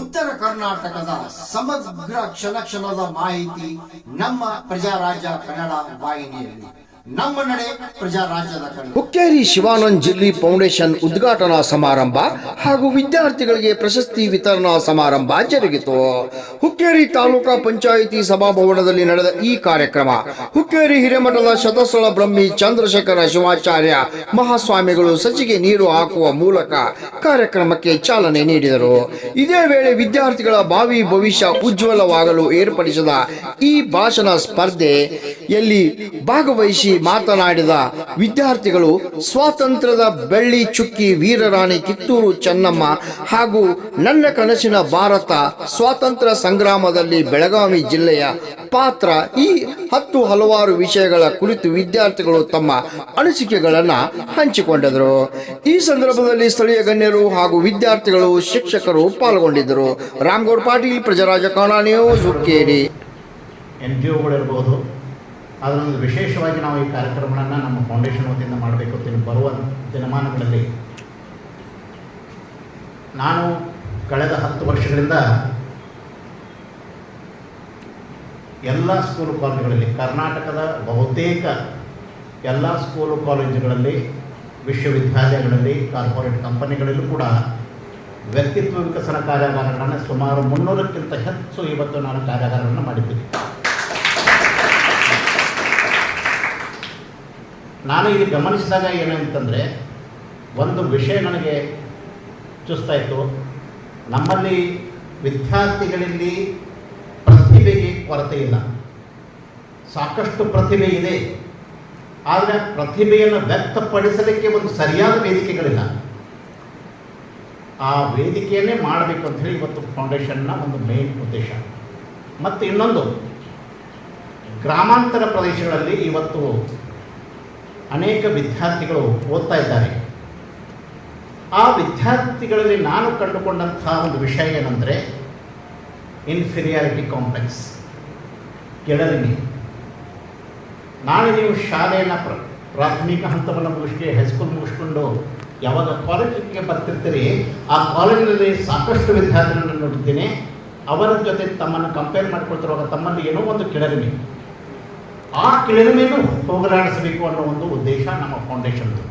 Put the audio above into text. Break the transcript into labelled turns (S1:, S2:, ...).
S1: ಉತ್ತರ ಕರ್ನಾಟಕದ ಸಮಗ್ರ ಕ್ಷಣ ಕ್ಷಣದ ಮಾಹಿತಿ ನಮ್ಮ ಪ್ರಜಾರಾಜ್ಯ ಕನ್ನಡ ವಾಹಿನಿಯಲ್ಲಿ.
S2: ಹುಕ್ಕೇರಿ ಶಿವಾನಂದ್ ಜಿಲ್ಲಿ ಫೌಂಡೇಶನ್ ಉದ್ಘಾಟನಾ ಸಮಾರಂಭ ಹಾಗೂ ವಿದ್ಯಾರ್ಥಿಗಳಿಗೆ ಪ್ರಶಸ್ತಿ ವಿತರಣಾ ಸಮಾರಂಭ ಜರುಗಿತು. ಹುಕ್ಕೇರಿ ತಾಲೂಕಾ ಪಂಚಾಯಿತಿ ಸಭಾಭವನದಲ್ಲಿ ನಡೆದ ಈ ಕಾರ್ಯಕ್ರಮ ಹುಕ್ಕೇರಿ ಹಿರೇಮಠದ ಶತಸ್ಥಳ ಬ್ರಹ್ಮಿ ಚಂದ್ರಶೇಖರ ಶಿವಾಚಾರ್ಯ ಮಹಾಸ್ವಾಮಿಗಳು ಸಚಿಗೆ ನೀರು ಹಾಕುವ ಮೂಲಕ ಕಾರ್ಯಕ್ರಮಕ್ಕೆ ಚಾಲನೆ ನೀಡಿದರು. ಇದೇ ವೇಳೆ ವಿದ್ಯಾರ್ಥಿಗಳ ಭಾವಿ ಭವಿಷ್ಯ ಉಜ್ವಲವಾಗಲು ಏರ್ಪಡಿಸಿದ ಈ ಭಾಷಣ ಸ್ಪರ್ಧೆಯಲ್ಲಿ ಭಾಗವಹಿಸಿ ಮಾತನಾಡಿದ ವಿದ್ಯಾರ್ಥಿಗಳು, ಸ್ವಾತಂತ್ರ್ಯದ ಬೆಳ್ಳಿ ಚುಕ್ಕಿ ವೀರರಾಣಿ ಕಿತ್ತೂರು ಚೆನ್ನಮ್ಮ ಹಾಗೂ ನನ್ನ ಕನಸಿನ ಭಾರತ ಸ್ವಾತಂತ್ರ್ಯ ಸಂಗ್ರಾಮದಲ್ಲಿ ಬೆಳಗಾವಿ ಜಿಲ್ಲೆಯ ಪಾತ್ರ ಈ ಹತ್ತು ಹಲವಾರು ವಿಷಯಗಳ ಕುರಿತು ವಿದ್ಯಾರ್ಥಿಗಳು ತಮ್ಮ ಅನಿಸಿಕೆಗಳನ್ನು ಹಂಚಿಕೊಂಡರು. ಈ ಸಂದರ್ಭದಲ್ಲಿ ಸ್ಥಳೀಯ ಗಣ್ಯರು ಹಾಗೂ ವಿದ್ಯಾರ್ಥಿಗಳು, ಶಿಕ್ಷಕರು ಪಾಲ್ಗೊಂಡಿದ್ದರು. Ramgoud Patil, Prajaraja news, Hukkeri.
S3: N G ಒಗಳಿರ್ಬೋದು ಅದರೊಂದು ವಿಶೇಷವಾಗಿ ನಾವು ಈ ಕಾರ್ಯಕ್ರಮಗಳನ್ನು ನಮ್ಮ ಫೌಂಡೇಶನ್ ವತಿಯಿಂದ ಮಾಡಬೇಕು ಅಂತ ಬರುವ ದಿನಮಾನಗಳಲ್ಲಿ ನಾನು ಕಳೆದ ಹತ್ತು ವರ್ಷಗಳಿಂದ ಎಲ್ಲ ಸ್ಕೂಲು ಕಾಲೇಜುಗಳಲ್ಲಿ ಕರ್ನಾಟಕದ ಬಹುತೇಕ ಎಲ್ಲ ಸ್ಕೂಲು ಕಾಲೇಜುಗಳಲ್ಲಿ ವಿಶ್ವವಿದ್ಯಾಲಯಗಳಲ್ಲಿ ಕಾರ್ಪೊರೇಟ್ ಕಂಪನಿಗಳಲ್ಲೂ ಕೂಡ ವ್ಯಕ್ತಿತ್ವ ವಿಕಸನ ಕಾರ್ಯಾಗಾರಗಳನ್ನು ಸುಮಾರು ಮುನ್ನೂರಕ್ಕಿಂತ ಹೆಚ್ಚು ಇವತ್ತು ನಾನು ಕಾರ್ಯಾಗಾರಗಳನ್ನು ಮಾಡಿದ್ದೀನಿ ನಾನು ಇಲ್ಲಿ ಗಮನಿಸಿದಾಗ ಏನಂತಂದರೆ, ಒಂದು ವಿಷಯ ನನಗೆ ಚುಸ್ತಾ ಇತ್ತು. ನಮ್ಮಲ್ಲಿ ವಿದ್ಯಾರ್ಥಿಗಳಲ್ಲಿ ಪ್ರತಿಭೆಗೆ ಕೊರತೆ ಇಲ್ಲ. ಸಾಕಷ್ಟು ಪ್ರತಿಭೆ ಇದೆ. ಆದರೆ ಪ್ರತಿಭೆಯನ್ನು ವ್ಯಕ್ತಪಡಿಸಲಿಕ್ಕೆ ಒಂದು ಸರಿಯಾದ ವೇದಿಕೆಗಳಿಲ್ಲ. ಆ ವೇದಿಕೆಯನ್ನೇ ಮಾಡಬೇಕು ಅಂತ ಹೇಳಿ ಇವತ್ತು ಫೌಂಡೇಶನ್ನ ಒಂದು ಮೇನ್ ಉದ್ದೇಶ. ಮತ್ತು ಇನ್ನೊಂದು, ಗ್ರಾಮಾಂತರ ಪ್ರದೇಶಗಳಲ್ಲಿ ಇವತ್ತು ಅನೇಕ ವಿದ್ಯಾರ್ಥಿಗಳು ಓದ್ತಾ ಇದ್ದಾರೆ. ಆ ವಿದ್ಯಾರ್ಥಿಗಳಲ್ಲಿ ನಾನು ಕಂಡುಕೊಂಡಂತಹ ಒಂದು ವಿಷಯ ಏನಂದರೆ ಇನ್ಫೀರಿಯಾರಿಟಿ ಕಾಂಪ್ಲೆಕ್ಸ್ ಕೆಳರಿಮೆ ನಾಳೆ ನೀವು ಶಾಲೆಯನ್ನು ಪ್ರ, ಪ್ರಾಥಮಿಕ ಹಂತವನ್ನು ಮುಗಿಸಿ ಹೈಸ್ಕೂಲ್ ಮುಗಿಸ್ಕೊಂಡು ಯಾವಾಗ ಕಾಲೇಜಿಗೆ ಬರ್ತಿರ್ತೀರಿ, ಆ ಕಾಲೇಜಿನಲ್ಲಿ ಸಾಕಷ್ಟು ವಿದ್ಯಾರ್ಥಿಗಳನ್ನು ನೋಡ್ತೀನಿ ಅವರ ಜೊತೆ ತಮ್ಮನ್ನು ಕಂಪೇರ್ ಮಾಡ್ಕೊಳ್ತಿರುವಾಗ ತಮ್ಮಲ್ಲಿ ಏನೋ ಒಂದು ಕೆಳರಿಮೆ ಆ ಕೆಳರಿಮೆಯನ್ನು ಹೋಗಲಾಡಿಸಬೇಕು ಅನ್ನೋ ಒಂದು ಉದ್ದೇಶ ನಮ್ಮ ಫೌಂಡೇಶನ್ದು